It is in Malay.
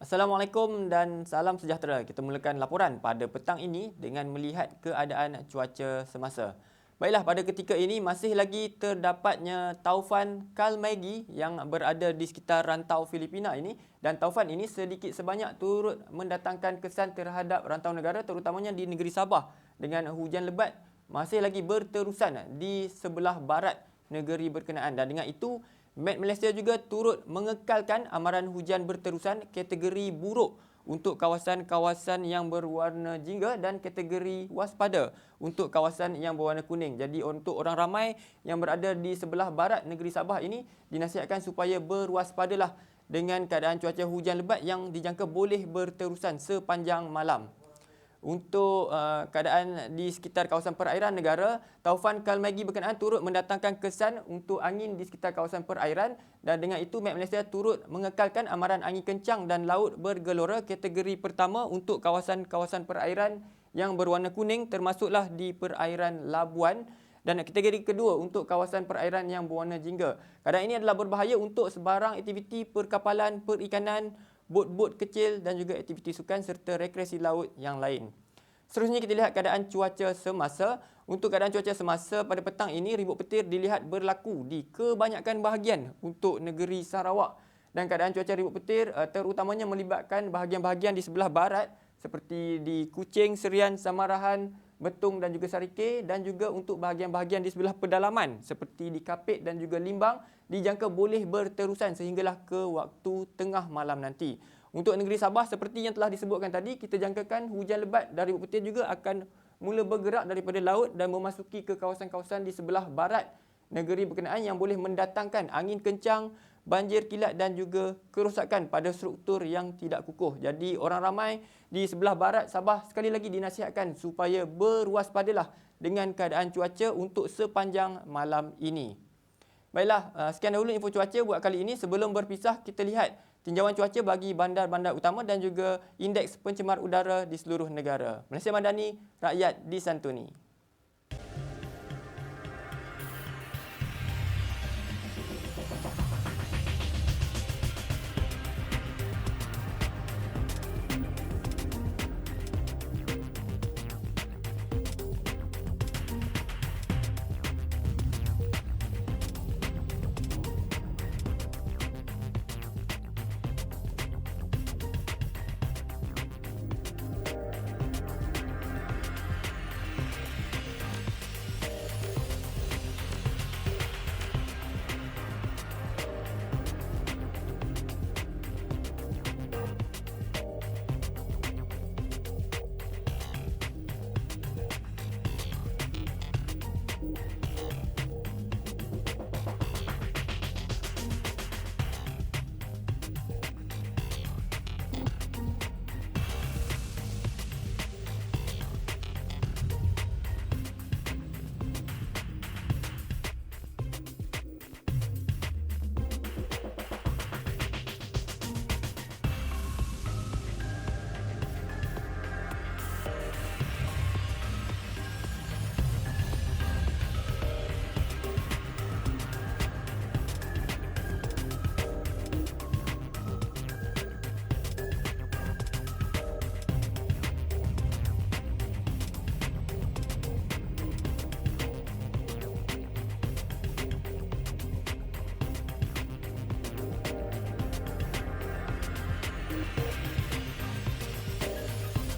Assalamualaikum dan salam sejahtera. Kita mulakan laporan pada petang ini dengan melihat keadaan cuaca semasa. Baiklah, pada ketika ini masih lagi terdapatnya taufan Kalmegi yang berada di sekitar rantau Filipina ini dan taufan ini sedikit sebanyak turut mendatangkan kesan terhadap rantau negara terutamanya di negeri Sabah dengan hujan lebat masih lagi berterusan di sebelah barat negeri berkenaan dan dengan itu Met Malaysia juga turut mengekalkan amaran hujan berterusan kategori buruk untuk kawasan-kawasan yang berwarna jingga dan kategori waspada untuk kawasan yang berwarna kuning. Jadi untuk orang ramai yang berada di sebelah barat negeri Sabah ini dinasihatkan supaya berwaspadalah dengan keadaan cuaca hujan lebat yang dijangka boleh berterusan sepanjang malam untuk uh, keadaan di sekitar kawasan perairan negara, taufan Kalmagi berkenaan turut mendatangkan kesan untuk angin di sekitar kawasan perairan dan dengan itu Met Malaysia turut mengekalkan amaran angin kencang dan laut bergelora kategori pertama untuk kawasan-kawasan perairan yang berwarna kuning termasuklah di perairan Labuan dan kategori kedua untuk kawasan perairan yang berwarna jingga. Keadaan ini adalah berbahaya untuk sebarang aktiviti perkapalan, perikanan, bot-bot kecil dan juga aktiviti sukan serta rekreasi laut yang lain. Seterusnya kita lihat keadaan cuaca semasa. Untuk keadaan cuaca semasa pada petang ini, ribut petir dilihat berlaku di kebanyakan bahagian untuk negeri Sarawak. Dan keadaan cuaca ribut petir eh, terutamanya melibatkan bahagian-bahagian di sebelah barat seperti di Kuching, Serian, Samarahan, Betung dan juga Sarike dan juga untuk bahagian-bahagian di sebelah pedalaman seperti di Kapit dan juga Limbang dijangka boleh berterusan sehinggalah ke waktu tengah malam nanti. Untuk negeri Sabah seperti yang telah disebutkan tadi, kita jangkakan hujan lebat dari Bukit juga akan mula bergerak daripada laut dan memasuki ke kawasan-kawasan di sebelah barat negeri berkenaan yang boleh mendatangkan angin kencang, banjir kilat dan juga kerosakan pada struktur yang tidak kukuh. Jadi orang ramai di sebelah barat Sabah sekali lagi dinasihatkan supaya berwaspadalah dengan keadaan cuaca untuk sepanjang malam ini. Baiklah, uh, sekian dahulu info cuaca buat kali ini. Sebelum berpisah, kita lihat tinjauan cuaca bagi bandar-bandar utama dan juga indeks pencemar udara di seluruh negara. Malaysia Madani, rakyat disantuni.